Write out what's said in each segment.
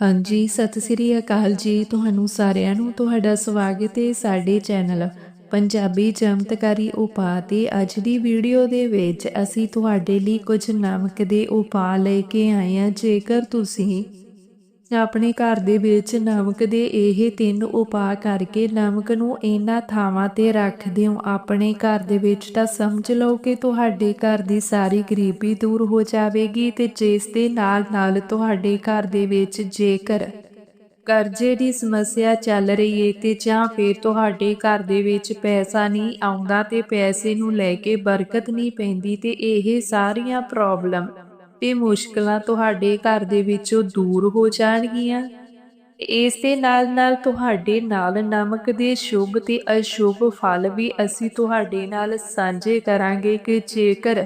ਹਾਂਜੀ, ਸਤਿ ਸ੍ਰੀ ਅਕਾਲ ਜੀ। ਤੁਹਾਨੂੰ ਸਾਰਿਆਂ ਨੂੰ ਤੁਹਾਡਾ ਸਵਾਗਤ ਹੈ ਸਾਡੇ ਚੈਨਲ ਪੰਜਾਬੀ ਚਮਤਕਾਰੀ ਉਪਾਅ ਤੇ ਅੱਜ ਦੀ ਵੀਡੀਓ ਦੇ ਵਿੱਚ ਅਸੀਂ ਤੁਹਾਡੇ ਲਈ ਕੁਝ ਨਮਕ ਦੇ ਉਪਾਅ ਲੈ ਕੇ ਆਏ ਹਾਂ। ਜੇਕਰ ਤੁਸੀਂ ਆਪਣੇ ਘਰ ਦੇ ਵਿੱਚ ਨਮਕ ਦੇ ਇਹ ਤਿੰਨ ਉਪਾਅ ਕਰਕੇ ਨਮਕ ਨੂੰ ਇਹਨਾਂ ਥਾਵਾਂ ਤੇ ਰੱਖ ਦਿਓ। ਆਪਣੇ ਘਰ ਦੇ ਵਿੱਚ ਤਾਂ ਸਮਝ ਲਓ ਕਿ ਤੁਹਾਡੇ ਘਰ ਦੀ ਸਾਰੀ ਗਰੀਬੀ ਦੂਰ ਹੋ ਜਾਵੇਗੀ ਤੇ ਜਿਸ ਦੇ ਨਾਲ ਨਾਲ ਤੁਹਾਡੇ ਘਰ ਦੇ ਵਿੱਚ ਜੇਕਰ ਕਰਜ਼ੇ ਦੀ ਸਮੱਸਿਆ ਚੱਲ ਰਹੀ ਏ ਤੇ ਜਾਂ ਫਿਰ ਤੁਹਾਡੇ ਘਰ ਦੇ ਵਿੱਚ ਪੈਸਾ ਨਹੀਂ ਆਉਂਦਾ ਤੇ ਪੈਸੇ ਨੂੰ ਲੈ ਕੇ ਬਰਕਤ ਨਹੀਂ ਪੈਂਦੀ ਤੇ ਇਹ ਸਾਰੀਆਂ ਪ੍ਰੋਬਲਮ ਤੇ ਮੁਸ਼ਕਲਾਂ ਤੁਹਾਡੇ ਘਰ ਦੇ ਵਿੱਚੋਂ ਦੂਰ ਹੋ ਜਾਣਗੀਆਂ। ਇਸ ਦੇ ਨਾਲ ਨਾਲ ਤੁਹਾਡੇ ਨਾਲ ਨਮਕ ਦੇ ਸ਼ੁਭ ਤੇ ਅਸ਼ੁਭ ਫਲ ਵੀ ਅਸੀਂ ਤੁਹਾਡੇ ਨਾਲ ਸਾਂਝੇ ਕਰਾਂਗੇ ਕਿ ਜੇਕਰ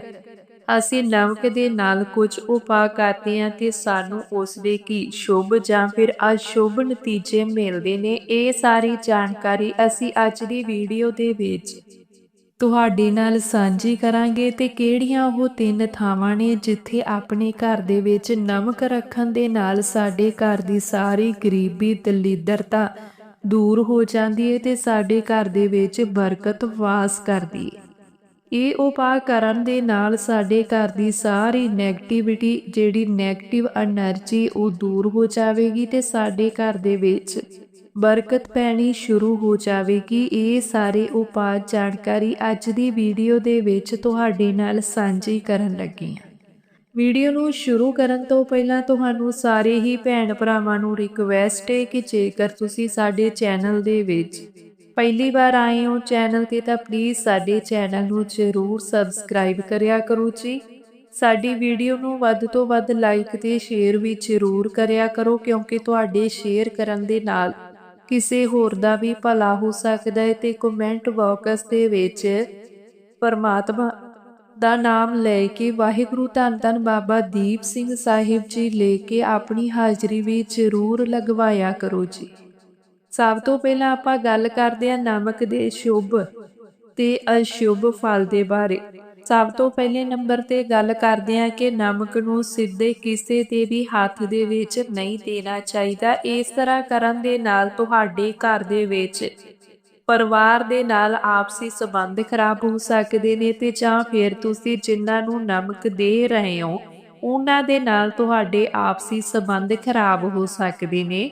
ਅਸੀਂ ਨਮਕ ਦੇ ਨਾਲ ਕੁਝ ਉਪਾਅ ਕਰਦੇ ਹਾਂ ਤੇ ਸਾਨੂੰ ਉਸ ਦੇ ਕੀ ਸ਼ੁਭ ਜਾਂ ਫਿਰ ਅਸ਼ੁਭ ਨਤੀਜੇ ਮਿਲਦੇ ਨੇ, ਇਹ ਸਾਰੀ ਜਾਣਕਾਰੀ ਅਸੀਂ ਅੱਜ ਦੀ ਵੀਡੀਓ ਦੇ ਵਿੱਚ ਤੁਹਾਡੇ ਨਾਲ ਸਾਂਝੀ ਕਰਾਂਗੇ ਤੇ ਕਿਹੜੀਆਂ ਉਹ ਤਿੰਨ ਥਾਵਾਂ ਨੇ ਜਿੱਥੇ ਆਪਣੇ ਘਰ ਦੇ ਵਿੱਚ ਨਮਕ ਰੱਖਣ ਦੇ ਨਾਲ ਸਾਡੇ ਘਰ ਦੀ ਸਾਰੀ ਗਰੀਬੀ, ਦਲਿੱਦਰਤਾ ਦੂਰ ਹੋ ਜਾਂਦੀ ਹੈ ਤੇ ਸਾਡੇ ਘਰ ਦੇ ਵਿੱਚ ਬਰਕਤ ਵਾਸ ਕਰਦੀ ਹੈ ਇਹ ਉਪਾਅ ਕਰਨ ਦੇ ਨਾਲ ਸਾਡੇ ਘਰ ਦੀ ਸਾਰੀ 네ਗੇਟਿਵਿਟੀ ਜਿਹੜੀ 네ਗੇਟਿਵ એનર્ਜੀ ਉਹ ਦੂਰ ਹੋ ਜਾਵੇਗੀ ਤੇ ਸਾਡੇ ਘਰ ਦੇ ਵਿੱਚ ਬਰਕਤ ਪੈਣੀ ਸ਼ੁਰੂ ਹੋ ਜਾਵੇਗੀ। ਇਹ ਸਾਰੇ ਉਪਾਅ ਜਾਣਕਾਰੀ ਅੱਜ ਦੀ ਵੀਡੀਓ ਦੇ ਵਿੱਚ ਤੁਹਾਡੇ ਨਾਲ ਸਾਂਝੀ ਕਰਨ ਲੱਗੀ ਹਾਂ। ਵੀਡੀਓ ਨੂੰ ਸ਼ੁਰੂ ਕਰਨ ਤੋਂ ਪਹਿਲਾਂ ਤੁਹਾਨੂੰ ਸਾਰੇ ਹੀ ਭੈਣ ਭਰਾਵਾਂ ਨੂੰ ਰਿਕਵੈਸਟ ਹੈ ਕਿ ਜੇਕਰ ਤੁਸੀਂ ਸਾਡੇ ਚੈਨਲ ਦੇ ਵਿੱਚ ਪਹਿਲੀ ਵਾਰ ਆਏ ਹੋ ਚੈਨਲ ਤੇ ਤਾਂ ਪਲੀਜ਼ ਸਾਡੇ ਚੈਨਲ ਨੂੰ ਜ਼ਰੂਰ ਸਬਸਕ੍ਰਾਈਬ ਕਰਿਆ ਕਰੋ ਜੀ। ਸਾਡੀ ਵੀਡੀਓ ਨੂੰ ਵੱਧ ਤੋਂ ਵੱਧ ਲਾਈਕ ਤੇ ਸ਼ੇਅਰ ਵੀ ਜ਼ਰੂਰ ਕਰਿਆ ਕਰੋ ਕਿਉਂਕਿ ਤੁਹਾਡੇ ਸ਼ੇਅਰ ਕਰਨ ਦੇ ਨਾਲ ਕਿਸੇ ਹੋਰ ਦਾ ਵੀ ਭਲਾ ਹੋ ਸਕਦਾ ਹੈ ਤੇ ਕਮੈਂਟ ਬਾਕਸ ਦੇ ਵਿੱਚ ਪਰਮਾਤਮਾ ਦਾ ਨਾਮ ਲੈ ਕੇ ਵਾਹਿਗੁਰੂ ਧੰਨ ਧੰਨ ਬਾਬਾ ਦੀਪ ਸਿੰਘ ਸਾਹਿਬ ਜੀ ਲੈ ਕੇ ਆਪਣੀ ਹਾਜ਼ਰੀ ਵੀ ਜ਼ਰੂਰ ਲਗਵਾਇਆ ਕਰੋ ਜੀ। ਸਭ ਤੋਂ ਪਹਿਲਾਂ ਆਪਾਂ ਗੱਲ ਕਰਦੇ ਹਾਂ ਨਮਕ ਦੇ ਸ਼ੁਭ ਤੇ ਅਸ਼ੁਭ ਫਲ ਦੇ ਬਾਰੇ। ਸਭ ਤੋਂ ਪਹਿਲੇ ਨੰਬਰ ਤੇ ਗੱਲ ਕਰਦੇ ਹਾਂ ਕਿ ਨਮਕ ਨੂੰ ਸਿੱਧੇ ਕਿਸੇ ਦੇ ਵੀ ਹੱਥ ਦੇ ਵਿੱਚ ਨਹੀਂ ਦੇਣਾ ਚਾਹੀਦਾ। ਇਸ ਤਰ੍ਹਾਂ ਕਰਨ ਦੇ ਨਾਲ ਤੁਹਾਡੇ ਘਰ ਦੇ ਵਿੱਚ ਪਰਿਵਾਰ ਦੇ ਨਾਲ ਆਪਸੀ ਸਬੰਧ ਖਰਾਬ ਹੋ ਸਕਦੇ ਨੇ ਤੇ ਜਾਂ ਫਿਰ ਤੁਸੀਂ ਜਿਨ੍ਹਾਂ ਨੂੰ ਨਮਕ ਦੇ ਰਹੇ ਹੋ, ਉਹਨਾਂ ਦੇ ਨਾਲ ਤੁਹਾਡੇ ਆਪਸੀ ਸਬੰਧ ਖਰਾਬ ਹੋ ਸਕਦੇ ਨੇ।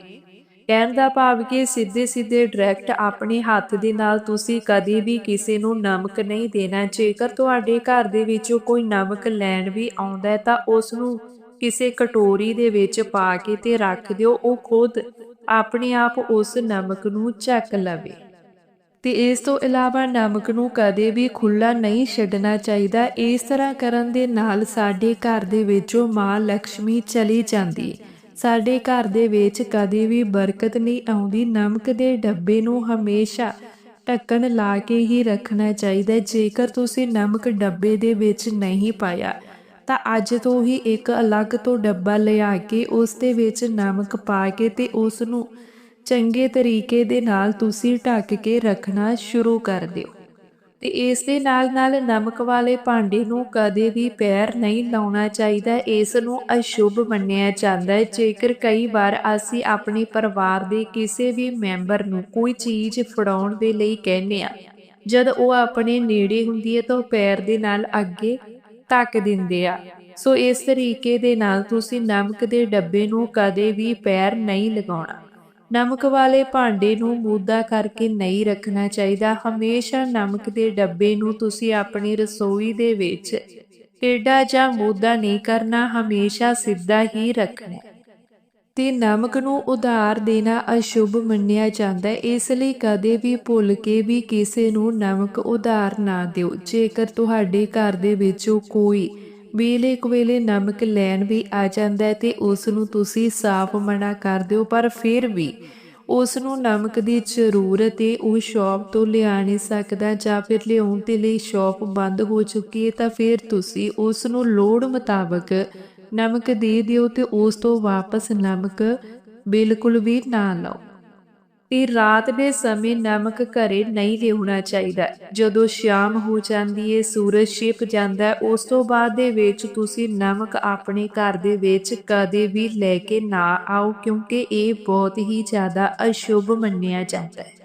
ਕਹਿਣ ਦਾ ਭਾਵ ਕਿ ਸਿੱਧੇ ਸਿੱਧੇ ਡਾਇਰੈਕਟ ਆਪਣੇ ਹੱਥ ਦੇ ਨਾਲ ਤੁਸੀਂ ਕਦੇ ਵੀ ਕਿਸੇ ਨੂੰ ਨਮਕ ਨਹੀਂ ਦੇਣਾ। ਜੇਕਰ ਤੁਹਾਡੇ ਘਰ ਦੇ ਵਿੱਚੋਂ ਕੋਈ ਨਮਕ ਲੈਣ ਵੀ ਆਉਂਦਾ ਹੈ, ਤਾਂ ਉਸ ਨੂੰ ਕਿਸੇ ਕਟੋਰੀ ਦੇ ਵਿੱਚ ਪਾ ਕੇ ਤੇ ਰੱਖ ਦਿਓ। ਉਹ ਖੁਦ ਆਪਣੇ ਆਪ ਉਸ ਨਮਕ ਨੂੰ ਚੱਕ ਲਵੇ। ਤੇ ਇਸ ਤੋਂ ਇਲਾਵਾ ਨਮਕ ਨੂੰ ਕਦੇ ਵੀ ਖੁੱਲਾ ਨਹੀਂ ਛੱਡਣਾ ਚਾਹੀਦਾ। ਇਸ ਤਰ੍ਹਾਂ ਕਰਨ ਦੇ ਨਾਲ ਸਾਡੇ ਘਰ ਦੇ ਵਿੱਚੋਂ ਮਾਂ ਲక్ష్ਮੀ ਚਲੀ ਜਾਂਦੀ ਹੈ। ਸਾਡੇ ਘਰ ਦੇ ਵਿੱਚ ਕਦੇ ਵੀ ਬਰਕਤ ਨਹੀਂ ਆਉਂਦੀ। ਨਮਕ ਦੇ ਡੱਬੇ ਨੂੰ ਹਮੇਸ਼ਾ ਢੱਕਣ ਲਾ ਕੇ ਹੀ ਰੱਖਣਾ ਚਾਹੀਦਾ ਜੇਕਰ ਤੁਸੀਂ ਨਮਕ ਡੱਬੇ ਦੇ ਵਿੱਚ ਨਹੀਂ ਪਾਇਆ, ਤਾਂ ਅੱਜ ਤੋਂ ਹੀ ਇੱਕ ਅਲੱਗ ਤੋਂ ਡੱਬਾ ਲਿਆ ਕੇ ਉਸ ਦੇ ਵਿੱਚ ਨਮਕ ਪਾ ਕੇ ਤੇ ਉਸ ਨੂੰ ਚੰਗੇ ਤਰੀਕੇ ਦੇ ਨਾਲ ਤੁਸੀਂ ਢੱਕ ਕੇ ਰੱਖਣਾ ਸ਼ੁਰੂ ਕਰ ਦਿਓ। ਤੇ ਇਸ ਦੇ ਨਾਲ ਨਾਲ ਨਮਕ ਵਾਲੇ ਭਾਂਡੇ ਨੂੰ ਕਦੇ ਵੀ ਪੈਰ ਨਹੀਂ ਲਾਉਣਾ ਚਾਹੀਦਾ। ਇਸ ਨੂੰ ਅਸ਼ੁਭ ਮੰਨਿਆ ਜਾਂਦਾ ਹੈ। ਜੇਕਰ ਕਈ ਵਾਰ ਅਸੀਂ ਆਪਣੇ ਪਰਿਵਾਰ ਦੇ ਕਿਸੇ ਵੀ ਮੈਂਬਰ ਨੂੰ ਕੋਈ ਚੀਜ਼ ਫੜਾਉਣ ਦੇ ਲਈ ਕਹਿੰਦੇ ਆ ਜਦ ਉਹ ਆਪਣੇ ਨੇੜੇ ਹੁੰਦੀ ਹੈ ਤਾਂ ਪੈਰ ਦੇ ਨਾਲ ਅੱਗੇ ਧੱਕ ਦਿੰਦੇ ਆ। ਸੋ ਇਸ ਤਰੀਕੇ ਦੇ ਨਾਲ ਤੁਸੀਂ ਨਮਕ ਦੇ ਡੱਬੇ ਨੂੰ ਕਦੇ ਵੀ ਪੈਰ ਨਹੀਂ ਲਗਾਉਣਾ। ਨਮਕ ਵਾਲੇ ਭਾਂਡੇ ਨੂੰ ਮੂਦਾ ਕਰਕੇ ਨਹੀਂ ਰੱਖਣਾ ਚਾਹੀਦਾ। ਹਮੇਸ਼ਾ ਨਮਕ ਦੇ ਡੱਬੇ ਨੂੰ ਤੁਸੀਂ ਆਪਣੀ ਰਸੋਈ ਦੇ ਵਿੱਚ ਟੇਡਾ ਜਾਂ ਮੂਦਾ ਨਹੀਂ ਕਰਨਾ, ਹਮੇਸ਼ਾ ਸਿੱਧਾ ਹੀ ਰੱਖਣਾ ਤੇ ਨਮਕ ਨੂੰ ਉਧਾਰ ਦੇਣਾ ਅਸ਼ੁਭ ਮੰਨਿਆ ਜਾਂਦਾ ਹੈ। ਇਸ ਲਈ ਕਦੇ ਵੀ ਭੁੱਲ ਕੇ ਵੀ ਕਿਸੇ ਨੂੰ ਨਮਕ ਉਧਾਰ ਨਾ ਦਿਓ। ਜੇਕਰ ਤੁਹਾਡੇ ਘਰ ਦੇ ਵਿੱਚੋਂ ਕੋਈ ਵੇਲੇ ਕਵੇਲੇ ਨਮਕ ਲੈਣ ਵੀ ਆ ਜਾਂਦਾ ਹੈ ਤੇ ਉਸ ਨੂੰ ਤੁਸੀਂ ਸਾਫ਼ ਮਨਾ ਕਰ ਦਿਓ, ਪਰ ਫਿਰ ਵੀ ਉਸ ਨੂੰ ਨਮਕ ਦੀ ਜ਼ਰੂਰਤ ਹੈ ਉਹ ਸ਼ਾਪ ਤੋਂ ਲਿਆ ਨਹੀਂ ਸਕਦਾ ਜਾਂ ਫਿਰ ਲਿਆਉਣ ਦੇ ਲਈ ਸ਼ਾਪ ਬੰਦ ਹੋ ਚੁੱਕੀ ਹੈ, ਤਾਂ ਫਿਰ ਤੁਸੀਂ ਉਸ ਨੂੰ ਲੋੜ ਮੁਤਾਬਕ ਨਮਕ ਦੇ ਦਿਓ ਤੇ ਉਸ ਤੋਂ ਵਾਪਸ ਨਮਕ ਬਿਲਕੁਲ ਵੀ ਨਾ ਲਓ। ਤੇ ਰਾਤ ਦੇ ਸਮੇਂ ਨਮਕ ਘਰੇ ਨਹੀਂ ਲਿਆਉਣਾ ਚਾਹੀਦਾ। ਜਦੋਂ ਸ਼ਾਮ ਹੋ ਜਾਂਦੀ ਏ, ਸੂਰਜ ਛਿਪ ਜਾਂਦਾ ਉਸ ਤੋਂ ਬਾਅਦ ਦੇ ਵਿੱਚ ਤੁਸੀਂ ਨਮਕ ਆਪਣੇ ਘਰ ਦੇ ਵਿੱਚ ਕਦੇ ਵੀ ਲੈ ਕੇ ਨਾ ਆਓ, ਕਿਉਂਕਿ ਇਹ ਬਹੁਤ ਹੀ ਜ਼ਿਆਦਾ ਅਸ਼ੁਭ ਮੰਨਿਆ ਜਾਂਦਾ ਹੈ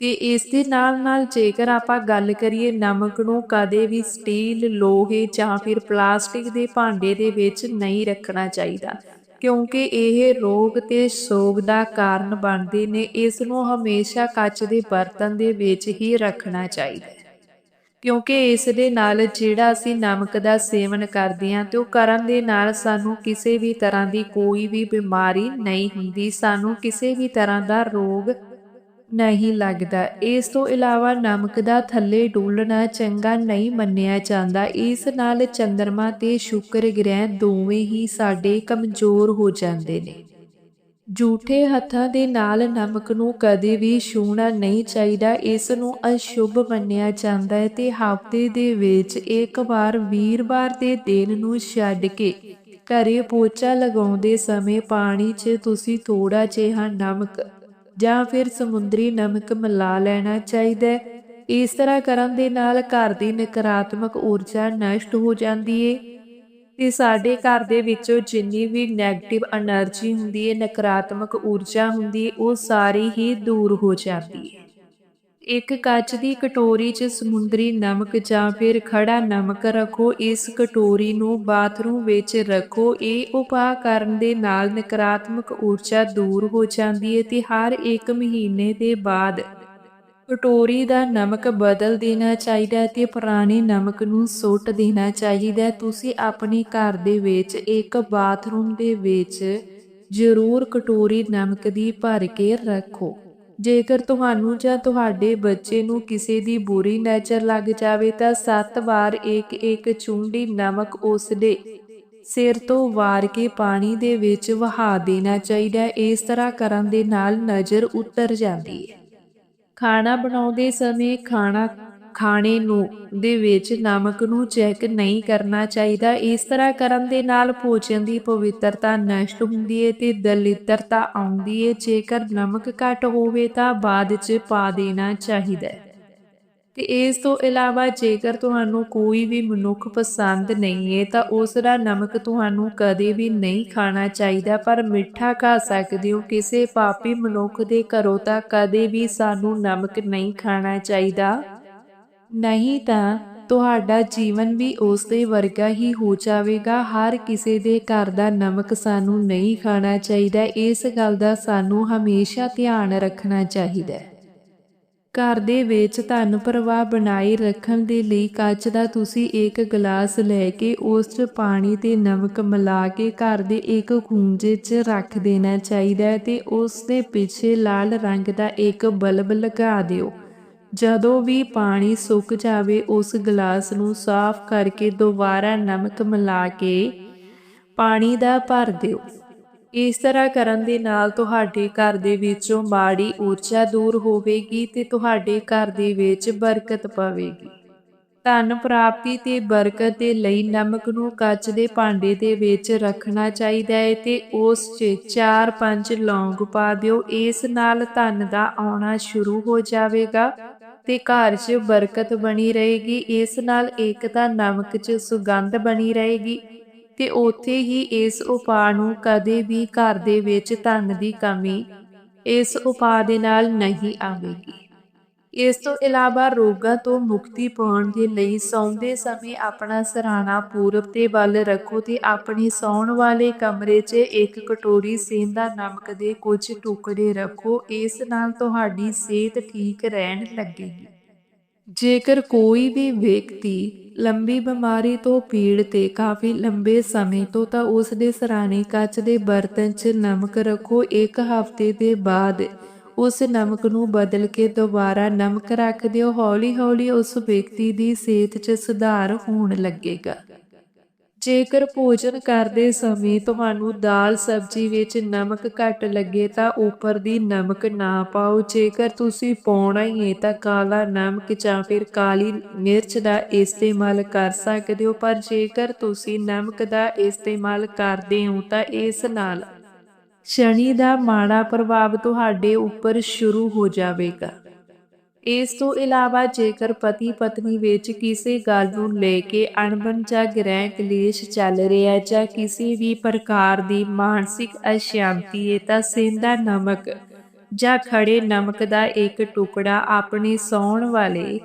ਤੇ ਇਸ ਦੇ ਨਾਲ ਨਾਲ ਜੇਕਰ ਆਪਾਂ ਗੱਲ ਕਰੀਏ ਨਮਕ ਨੂੰ ਕਦੇ ਵੀ ਸਟੀਲ, ਲੋਹੇ ਜਾਂ ਫਿਰ ਪਲਾਸਟਿਕ ਦੇ ਭਾਂਡੇ ਦੇ ਵਿੱਚ ਨਹੀਂ ਰੱਖਣਾ ਚਾਹੀਦਾ। ਕਿਉਂਕਿ ਇਹ ਰੋਗ ਤੇ ਸੋਗ ਦਾ ਕਾਰਨ ਬਣਦੇ ਨੇ ਇਸ ਨੂੰ ਹਮੇਸ਼ਾ ਕੱਚ ਦੇ ਬਰਤਨ ਦੇ ਵਿੱਚ ਹੀ ਰੱਖਣਾ ਚਾਹੀਦਾ ਹੈ। ਕਿਉਂਕਿ ਇਸ ਦੇ ਨਾਲ ਜਿਹੜਾ ਅਸੀਂ ਨਮਕ ਦਾ ਸੇਵਨ ਕਰਦੇ ਹਾਂ ਤੇ ਉਹ ਕਰਨ ਦੇ ਨਾਲ ਸਾਨੂੰ ਕਿਸੇ ਵੀ ਤਰ੍ਹਾਂ ਦੀ ਕੋਈ ਵੀ ਬਿਮਾਰੀ ਨਹੀਂ ਹੁੰਦੀ, ਸਾਨੂੰ ਕਿਸੇ ਵੀ ਤਰ੍ਹਾਂ ਦਾ ਰੋਗ ਨਹੀਂ ਲੱਗਦਾ। ਇਸ ਤੋਂ ਇਲਾਵਾ ਨਮਕ ਦਾ ਥੱਲੇ ਡੋਲਣਾ ਚੰਗਾ ਨਹੀਂ ਮੰਨਿਆ ਜਾਂਦਾ। ਇਸ ਨਾਲ ਚੰਦਰਮਾ ਤੇ ਸ਼ੁਕਰ ਗ੍ਰਹਿ ਦੋਵੇਂ ਹੀ ਸਾਡੇ ਕਮਜ਼ੋਰ ਹੋ ਜਾਂਦੇ ਨੇ। ਝੂਠੇ ਹੱਥਾਂ ਦੇ ਨਾਲ ਨਮਕ ਨੂੰ ਕਦੇ ਵੀ ਛੂਣਾ ਨਹੀਂ ਚਾਹੀਦਾ। ਇਸ ਨੂੰ ਅਸ਼ੁਭ ਮੰਨਿਆ ਜਾਂਦਾ ਹੈ ਤੇ ਹਫ਼ਤੇ ਦੇ ਵਿੱਚ ਇੱਕ ਵਾਰ ਵੀਰਵਾਰ ਦੇ ਦਿਨ ਨੂੰ ਛੱਡ ਕੇ ਘਰੇ ਪੋਚਾ ਲਗਾਉਂਦੇ ਸਮੇਂ ਪਾਣੀ 'ਚ ਤੁਸੀਂ ਥੋੜਾ ਜਿਹਾ ਨਮਕ ਜਾਂ ਫਿਰ ਸਮੁੰਦਰੀ ਨਮਕ ਮਿਲਾ ਲੈਣਾ ਚਾਹੀਦਾ ਹੈ। ਇਸ ਤਰ੍ਹਾਂ ਕਰਨ ਦੇ ਨਾਲ ਘਰ ਦੀ ਨਕਾਰਾਤਮਕ ਊਰਜਾ ਨਸ਼ਟ ਹੋ ਜਾਂਦੀ ਹੈ ਤੇ ਸਾਡੇ ਘਰ ਦੇ ਵਿੱਚੋਂ ਜਿੰਨੀ ਵੀ ਨੈਗੇਟਿਵ એનર્ਜੀ ਹੁੰਦੀ ਹੈ ਨਕਾਰਾਤਮਕ ਊਰਜਾ ਹੁੰਦੀ ਹੈ ਉਹ ਸਾਰੀ ਹੀ ਦੂਰ ਹੋ ਜਾਂਦੀ ਹੈ ਇੱਕ ਕੱਚ ਦੀ ਕਟੋਰੀ 'ਚ ਸਮੁੰਦਰੀ ਨਮਕ ਜਾਂ ਫਿਰ ਖੜਾ ਨਮਕ ਰੱਖੋ। ਇਸ ਕਟੋਰੀ ਨੂੰ ਬਾਥਰੂਮ ਵਿੱਚ ਰੱਖੋ। ਇਹ ਉਪਾਅ ਕਰਨ ਦੇ ਨਾਲ ਨਕਾਰਾਤਮਕ ਊਰਜਾ ਦੂਰ ਹੋ ਜਾਂਦੀ ਹੈ ਤੇ ਹਰ ਇੱਕ ਮਹੀਨੇ ਦੇ ਬਾਅਦ ਕਟੋਰੀ ਦਾ ਨਮਕ ਬਦਲ ਦੇਣਾ ਚਾਹੀਦਾ ਤੇ ਪੁਰਾਣੇ ਨਮਕ ਨੂੰ ਸੁੱਟ ਦੇਣਾ ਚਾਹੀਦਾ ਤੁਸੀਂ ਆਪਣੇ ਘਰ ਦੇ ਵਿੱਚ ਇੱਕ ਬਾਥਰੂਮ ਦੇ ਵਿੱਚ ਜ਼ਰੂਰ ਕਟੋਰੀ ਨਮਕ ਦੀ ਭਰ ਕੇ ਰੱਖੋ। ਜੇਕਰ ਤੁਹਾਨੂੰ ਜਾਂ ਤੁਹਾਡੇ ਬੱਚੇ ਨੂੰ ਕਿਸੇ ਦੀ ਬੁਰੀ ਨਜ਼ਰ ਲੱਗ ਜਾਵੇ ਤਾਂ ਸੱਤ ਵਾਰ ਇੱਕ ਇੱਕ ਚੁੰਡੀ ਨਮਕ ਉਸ ਦੇ ਸਿਰ ਤੋਂ ਵਾਰ ਕੇ ਪਾਣੀ ਦੇ ਵਿੱਚ ਵਹਾ ਦੇਣਾ ਚਾਹੀਦਾ ਹੈ। ਇਸ ਤਰ੍ਹਾਂ ਕਰਨ ਦੇ ਨਾਲ ਨਜ਼ਰ ਉਤਰ ਜਾਂਦੀ ਹੈ। ਖਾਣਾ ਬਣਾਉਂਦੇ ਸਮੇਂ ਖਾਣਾ ਖਾਣੇ ਨੂੰ ਦੇ ਵਿੱਚ ਨਮਕ ਨੂੰ ਚੈੱਕ ਨਹੀਂ ਕਰਨਾ ਚਾਹੀਦਾ। ਇਸ ਤਰ੍ਹਾਂ ਕਰਨ ਦੇ ਨਾਲ ਭੋਜਨ ਦੀ ਪਵਿੱਤਰਤਾ ਨਸ਼ਟ ਹੁੰਦੀ ਹੈ ਤੇ ਦਲਿੱਦਰਤਾ ਆਉਂਦੀ ਹੈ ਜੇਕਰ ਨਮਕ ਘੱਟ ਹੋਵੇ ਤਾਂ ਬਾਅਦ 'ਚ ਪਾ ਦੇਣਾ ਚਾਹੀਦਾ ਹੈ। ਤੇ ਇਸ ਤੋਂ ਇਲਾਵਾ ਜੇਕਰ ਤੁਹਾਨੂੰ ਕੋਈ ਵੀ ਮਨੁੱਖ ਪਸੰਦ ਨਹੀਂ ਹੈ ਤਾਂ ਉਸ ਦਾ ਨਮਕ ਤੁਹਾਨੂੰ ਕਦੇ ਵੀ ਨਹੀਂ ਖਾਣਾ ਚਾਹੀਦਾ, ਪਰ ਮਿੱਠਾ ਖਾ ਸਕਦੇ ਹੋ। ਕਿਸੇ ਪਾਪੀ ਮਨੁੱਖ ਦੇ ਘਰੋਂ ਤਾਂ ਕਦੇ ਵੀ ਸਾਨੂੰ ਨਮਕ ਨਹੀਂ ਖਾਣਾ ਚਾਹੀਦਾ। ਨਹੀਂ ਤਾਂ ਤੁਹਾਡਾ ਜੀਵਨ ਵੀ ਉਸ ਵਰਗਾ ਹੀ ਹੋ ਜਾਵੇਗਾ। ਹਰ ਕਿਸੇ ਦੇ ਘਰ ਦਾ ਨਮਕ ਸਾਨੂੰ ਨਹੀਂ ਖਾਣਾ ਚਾਹੀਦਾ। ਇਸ ਗੱਲ ਦਾ ਸਾਨੂੰ ਹਮੇਸ਼ਾ ਧਿਆਨ ਰੱਖਣਾ ਚਾਹੀਦਾ ਹੈ। ਘਰ ਦੇ ਵਿੱਚ ਧਨ ਪ੍ਰਵਾਹ ਬਣਾਈ ਰੱਖਣ ਦੇ ਲਈ ਕੱਚ ਦਾ ਤੁਸੀਂ ਇੱਕ ਗਲਾਸ ਲੈ ਕੇ ਉਸ 'ਚ ਪਾਣੀ ਤੇ ਨਮਕ ਮਿਲਾ ਕੇ ਘਰ ਦੇ ਇੱਕ ਖੂੰਜੇ 'ਚ ਰੱਖ ਦੇਣਾ ਚਾਹੀਦਾ ਹੈ ਤੇ ਉਸ ਦੇ ਪਿੱਛੇ ਲਾਲ ਰੰਗ ਦਾ ਇੱਕ ਬਲਬ ਲਗਾ ਦਿਓ। ਜਦੋਂ ਵੀ ਪਾਣੀ ਸੁੱਕ ਜਾਵੇ, ਉਸ ਗਲਾਸ ਨੂੰ ਸਾਫ਼ ਕਰਕੇ ਦੁਬਾਰਾ ਨਮਕ ਮਿਲਾ ਕੇ ਪਾਣੀ ਦਾ ਭਰ ਦਿਓ। ਇਸ ਤਰ੍ਹਾਂ ਕਰਨ ਦੇ ਨਾਲ ਤੁਹਾਡੇ ਘਰ ਦੇ ਵਿੱਚੋਂ ਮਾੜੀ ਊਰਜਾ ਦੂਰ ਹੋਵੇਗੀ ਤੇ ਤੁਹਾਡੇ ਘਰ ਦੇ ਵਿੱਚ ਬਰਕਤ ਪਵੇਗੀ। ਧਨ ਪ੍ਰਾਪਤੀ ਤੇ ਬਰਕਤ ਦੇ ਲਈ ਨਮਕ ਨੂੰ ਕੱਚ ਦੇ ਭਾਂਡੇ ਦੇ ਵਿੱਚ ਰੱਖਣਾ ਚਾਹੀਦਾ ਹੈ ਤੇ ਉਸ 'ਚ 4-5 ਲੌਂਗ ਪਾ ਦਿਓ। ਇਸ ਨਾਲ ਧਨ ਦਾ ਆਉਣਾ ਸ਼ੁਰੂ ਹੋ ਜਾਵੇਗਾ। ਤੇ ਘਰ 'ਚ ਬਰਕਤ ਬਣੀ ਰਹੇਗੀ, ਇਸ ਨਾਲ ਇੱਕ ਤਾਂ ਨਮਕ 'ਚ ਸੁਗੰਧ ਬਣੀ ਰਹੇਗੀ ਤੇ ਉੱਥੇ ਹੀ ਇਸ ਉਪਾਅ ਨੂੰ ਕਦੇ ਵੀ ਘਰ ਦੇ ਵਿੱਚ ਧਨ ਦੀ ਕਮੀ ਇਸ ਉਪਾਅ ਦੇ ਨਾਲ ਨਹੀਂ ਆਵੇਗੀ। ਇਸ ਤੋਂ ਇਲਾਵਾ ਰੋਗਾਂ ਤੋਂ ਮੁਕਤੀ ਪਾਉਣ ਦੇ ਲਈ ਸੌਂਦੇ ਸਮੇਂ ਆਪਣਾ ਸਰਾਣਾ ਪੂਰਬ ਤੇ ਵੱਲ ਰੱਖੋ ਤੇ ਆਪਣੇ ਸੌਣ ਵਾਲੇ ਕਮਰੇ 'ਚ ਇੱਕ ਕਟੋਰੀ ਸੇਂਦਾ ਨਮਕ ਦੇ ਕੁਝ ਟੁਕੜੇ ਰੱਖੋ, ਇਸ ਨਾਲ ਤੁਹਾਡੀ ਸਿਹਤ ਠੀਕ ਰਹਿਣ ਲੱਗੇਗੀ। ਜੇਕਰ ਕੋਈ ਵੀ ਵਿਅਕਤੀ ਲੰਬੀ ਬਿਮਾਰੀ ਤੋਂ ਪੀੜਤ ਤੇ ਕਾਫੀ ਲੰਬੇ ਸਮੇਂ ਤੋਂ ਤਾਂ ਉਸ ਦੇ ਸਰਾਣੇ ਕੱਚ ਦੇ ਬਰਤਨ 'ਚ ਨਮਕ ਰੱਖੋ, ਇੱਕ ਹਫ਼ਤੇ ਦੇ ਬਾਅਦ ਉਸ ਨਮਕ ਨੂੰ ਬਦਲ ਕੇ ਦੁਬਾਰਾ ਨਮਕ ਰੱਖ ਦਿਓ। ਹੌਲੀ-ਹੌਲੀ ਉਸ ਵਿਅਕਤੀ ਦੀ ਸਿਹਤ 'ਚ ਸੁਧਾਰ ਹੋਣ ਲੱਗੇਗਾ। ਜੇਕਰ ਭੋਜਨ ਕਰਦੇ ਸਮੇਂ ਤੁਹਾਨੂੰ ਦਾਲ ਸਬਜ਼ੀ ਵਿੱਚ ਨਮਕ ਘੱਟ ਲੱਗੇ ਤਾਂ ਉੱਪਰ ਦੀ ਨਮਕ ਨਾ ਪਾਓ। ਜੇਕਰ ਤੁਸੀਂ ਪਾਉਣਾ ਹੀ ਹੈ ਤਾਂ ਕਾਲਾ ਨਮਕ ਜਾਂ ਫਿਰ ਕਾਲੀ ਮਿਰਚ ਦਾ ਇਸਤੇਮਾਲ ਕਰ ਸਕਦੇ ਹੋ। ਪਰ ਜੇਕਰ ਤੁਸੀਂ ਨਮਕ ਦਾ ਇਸਤੇਮਾਲ ਕਰਦੇ ਹੋ ਤਾਂ ਇਸ ਨਾਲ ਸ਼ਨੀ ਦਾ ਮਾੜਾ ਪ੍ਰਭਾਵ ਤੁਹਾਡੇ ਉੱਪਰ ਸ਼ੁਰੂ ਹੋ ਜਾਵੇਗਾ। ਇਸ ਤੋਂ ਇਲਾਵਾ ਜੇਕਰ ਪਤੀ ਪਤਨੀ ਵਿੱਚ ਕਿਸੇ ਗੱਲ ਨੂੰ ਲੈ ਕੇ ਅਣਬਣ ਜਾਂ ਗ੍ਰਹਿ ਕਲੇਸ਼ ਚੱਲ ਰਿਹਾ ਜਾਂ ਕਿਸੇ ਵੀ ਪ੍ਰਕਾਰ ਦੀ ਮਾਨਸਿਕ ਅਸ਼ਾਂਤੀ ਹੈ ਤਾਂ ਸਿੰਦਾ ਨਮਕ ਜਾਂ ਖੜੇ ਨਮਕ ਦਾ ਇੱਕ ਟੁਕੜਾ ਆਪਣੇ ਸੌਣ ਵਾਲੇ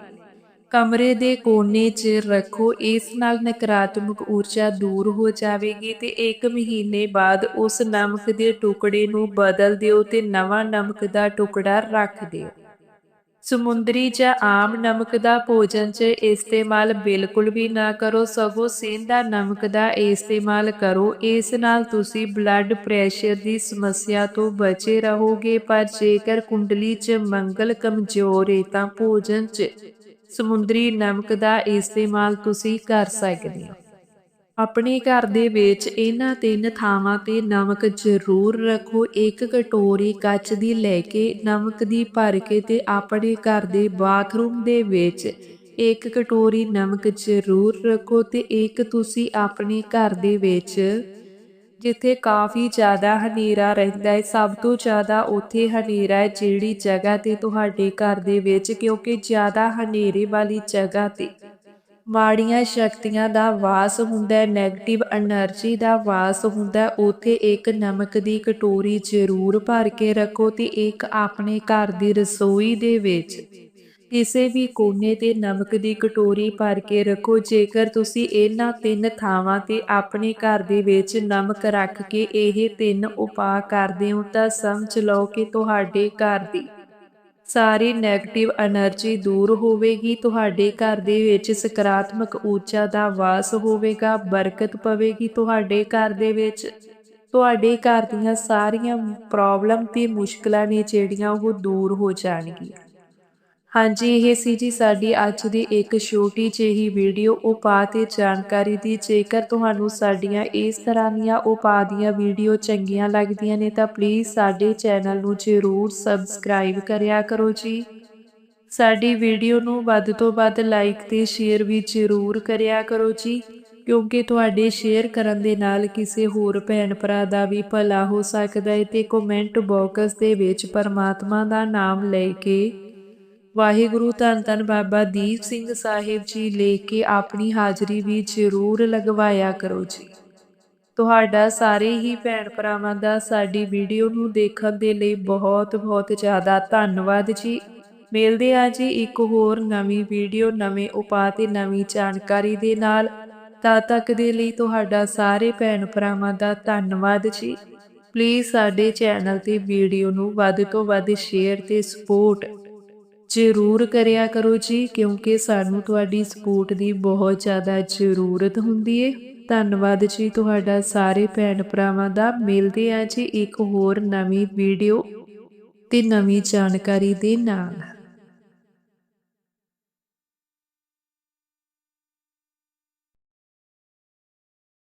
ਕਮਰੇ ਦੇ ਕੋਨੇ 'ਚ ਰੱਖੋ, ਇਸ ਨਾਲ ਨਕਾਰਾਤਮਕ ਊਰਜਾ ਦੂਰ ਹੋ ਜਾਵੇਗੀ ਤੇ 1 ਮਹੀਨੇ ਬਾਅਦ ਉਸ ਨਮਕ ਦੇ ਟੁਕੜੇ ਨੂੰ ਬਦਲ ਦਿਓ ਤੇ ਨਵਾਂ ਨਮਕ ਦਾ ਟੁਕੜਾ ਰੱਖ ਦਿਓ। ਸਮੁੰਦਰੀ ਜਾਂ ਆਮ ਨਮਕ ਦਾ ਭੋਜਨ 'ਚ ਇਸਤੇਮਾਲ ਬਿਲਕੁਲ ਵੀ ਨਾ ਕਰੋ, ਸਗੋਂ ਸੇਂਦਾ ਨਮਕ ਦਾ ਇਸਤੇਮਾਲ ਕਰੋ। ਇਸ ਨਾਲ ਤੁਸੀਂ ਬਲੱਡ ਪ੍ਰੈਸ਼ਰ ਦੀ ਸਮੱਸਿਆ ਤੋਂ ਬਚੇ ਰਹੋਗੇ, ਪਰ ਜੇਕਰ ਕੁੰਡਲੀ 'ਚ ਮੰਗਲ ਕਮਜ਼ੋਰ ਹੈ ਤਾਂ ਭੋਜਨ 'ਚ ਸਮੁੰਦਰੀ ਨਮਕ ਦਾ ਇਸਤੇਮਾਲ ਤੁਸੀਂ ਕਰ ਸਕਦੇ ਹੋ। ਆਪਣੇ ਘਰ ਦੇ ਵਿੱਚ ਇਹਨਾਂ ਤਿੰਨ ਥਾਵਾਂ ਤੇ ਨਮਕ ਜ਼ਰੂਰ ਰੱਖੋ। ਇੱਕ ਕਟੋਰੀ ਕੱਚ ਦੀ ਲੈ ਕੇ ਨਮਕ ਦੀ ਭਰ ਕੇ ਤੇ ਆਪਣੇ ਘਰ ਦੇ ਬਾਥਰੂਮ ਦੇ ਵਿੱਚ ਇੱਕ ਕਟੋਰੀ ਨਮਕ ਜ਼ਰੂਰ ਰੱਖੋ ਤੇ ਇੱਕ ਤੁਸੀਂ ਆਪਣੇ ਘਰ ਦੇ ਵਿੱਚ ਜਿੱਥੇ ਕਾਫੀ ਜ਼ਿਆਦਾ ਹਨੇਰਾ ਰਹਿੰਦਾ ਹੈ, ਸਭ ਤੋਂ ਜ਼ਿਆਦਾ ਉੱਥੇ ਹਨੇਰਾ ਹੈ ਜਿਹੜੀ ਜਗ੍ਹਾ ਤੇ ਤੁਹਾਡੇ ਘਰ ਦੇ ਵਿੱਚ, ਕਿਉਂਕਿ ਜ਼ਿਆਦਾ ਹਨੇਰੇ ਵਾਲੀ ਜਗ੍ਹਾ ਤੇ ਮਾੜੀਆਂ ਸ਼ਕਤੀਆਂ ਦਾ ਵਾਸ ਹੁੰਦਾ ਹੈ 네ਗੇਟਿਵ એનર્ਜੀ ਦਾ ਵਾਸ ਹੁੰਦਾ ਉੱਥੇ ਇੱਕ ਨਮਕ ਦੀ ਕਟੋਰੀ ਜ਼ਰੂਰ ਭਰ ਕੇ ਰੱਖੋ ਤੇ ਇੱਕ ਆਪਣੇ ਘਰ ਦੀ ਰਸੋਈ ਦੇ ਵਿੱਚ ਕਿਸੇ ਵੀ ਕੋਨੇ ਤੇ ਨਮਕ ਦੀ ਕਟੋਰੀ ਭਰ ਕੇ ਰੱਖੋ। ਜੇਕਰ ਤੁਸੀਂ ਇਹਨਾਂ ਤਿੰਨ ਥਾਵਾਂ ਤੇ ਆਪਣੇ ਘਰ ਦੇ ਵਿੱਚ ਨਮਕ ਰੱਖ ਕੇ ਇਹ ਤਿੰਨ ਉਪਾਅ ਕਰਦੇ ਹੋ ਤਾਂ ਸਮਝ ਲਓ ਕਿ ਤੁਹਾਡੇ ਘਰ ਦੀ ਸਾਰੀ ਨੈਗੇਟਿਵ એનર્ਜੀ ਦੂਰ ਹੋਵੇਗੀ। ਤੁਹਾਡੇ ਘਰ ਦੇ ਵਿੱਚ ਸਕਾਰਾਤਮਕ ਊਰਜਾ ਦਾ ਵਾਸ ਹੋਵੇਗਾ, ਬਰਕਤ ਪਵੇਗੀ ਤੁਹਾਡੇ ਘਰ ਦੇ ਵਿੱਚ। ਤੁਹਾਡੇ ਘਰ ਦੀਆਂ ਸਾਰੀਆਂ ਪ੍ਰੋਬਲਮ ਤੇ ਮੁਸ਼ਕਲਾਂ ਨੇ ਜਿਹੜੀਆਂ ਉਹ ਦੂਰ ਹੋ ਜਾਣਗੀਆਂ। ਹਾਂਜੀ, ਇਹ ਸੀ ਜੀ ਸਾਡੀ ਅੱਜ ਦੀ ਇੱਕ ਛੋਟੀ ਜਿਹੀ ਵੀਡੀਓ। ਉਪਾਅ ਤੇ ਜਾਣਕਾਰੀ ਦੀ, ਜੇਕਰ ਤੁਹਾਨੂੰ ਸਾਡੀਆਂ ਇਸ ਤਰ੍ਹਾਂ ਦੀਆਂ ਉਪਾਅ ਦੀਆਂ ਵੀਡੀਓ ਚੰਗੀਆਂ ਲੱਗਦੀਆਂ ਨੇ, ਤਾਂ ਪਲੀਜ਼ ਸਾਡੇ ਚੈਨਲ ਨੂੰ ਜ਼ਰੂਰ ਸਬਸਕ੍ਰਾਈਬ ਕਰਿਆ ਕਰੋ ਜੀ। ਸਾਡੀ ਵੀਡੀਓ ਨੂੰ ਵੱਧ ਤੋਂ ਵੱਧ ਲਾਈਕ ਤੇ ਸ਼ੇਅਰ ਵੀ ਜ਼ਰੂਰ ਕਰਿਆ ਕਰੋ ਜੀ, ਕਿਉਂਕਿ ਤੁਹਾਡੇ ਸ਼ੇਅਰ ਕਰਨ ਦੇ ਨਾਲ ਕਿਸੇ ਹੋਰ ਭੈਣ ਭਰਾ ਦਾ ਵੀ ਭਲਾ ਹੋ ਸਕਦਾ ਹੈ ਤੇ ਕਮੈਂਟ ਬਾਕਸ ਦੇ ਵਿੱਚ ਪਰਮਾਤਮਾ ਦਾ ਨਾਮ ਲੈ ਕੇ ਵਾਹਿਗੁਰੂ ਧੰਨ ਧੰਨ ਬਾਬਾ ਦੀਪ ਸਿੰਘ ਸਾਹਿਬ ਜੀ ਲੈ ਕੇ ਆਪਣੀ ਹਾਜ਼ਰੀ ਵੀ ਜ਼ਰੂਰ ਲਗਵਾਇਆ ਕਰੋ ਜੀ। ਤੁਹਾਡਾ ਸਾਰੇ ਹੀ ਭੈਣ ਭਰਾਵਾਂ ਦਾ ਸਾਡੀ ਵੀਡੀਓ ਨੂੰ ਦੇਖਣ ਦੇ ਲਈ ਬਹੁਤ ਬਹੁਤ ਜ਼ਿਆਦਾ ਧੰਨਵਾਦ ਜੀ। ਮਿਲਦੇ ਆ ਜੀ ਇੱਕ ਹੋਰ ਨਵੀਂ ਵੀਡੀਓ, ਨਵੇਂ ਉਪਾਅ ਤੇ ਨਵੀਂ ਜਾਣਕਾਰੀ ਦੇ ਨਾਲ। ਤਦ ਤੱਕ ਦੇ ਲਈ ਤੁਹਾਡਾ ਸਾਰੇ ਭੈਣ ਭਰਾਵਾਂ ਦਾ ਧੰਨਵਾਦ ਜੀ। ਪਲੀਜ਼ ਸਾਡੇ ਚੈਨਲ ਤੇ ਵੀਡੀਓ ਨੂੰ ਵੱਧ ਤੋਂ ਵੱਧ ਸ਼ੇਅਰ ਤੇ ਸਪੋਰਟ ਜ਼ਰੂਰ ਕਰਿਆ ਕਰੋ ਜੀ, ਕਿਉਂਕਿ ਸਾਨੂੰ ਤੁਹਾਡੀ ਸਪੋਰਟ ਦੀ ਬਹੁਤ ਜ਼ਿਆਦਾ ਜ਼ਰੂਰਤ ਹੁੰਦੀ ਏ। ਧੰਨਵਾਦ ਜੀ, ਤੁਹਾਡਾ ਸਾਰੇ ਭੈਣ ਭਰਾਵਾਂ ਦਾ। ਮਿਲਦੇ ਆ ਜੀ ਇੱਕ ਹੋਰ ਨਵੀਂ ਵੀਡੀਓ ਤੇ ਨਵੀਂ ਜਾਣਕਾਰੀ ਦੇ ਨਾਲ।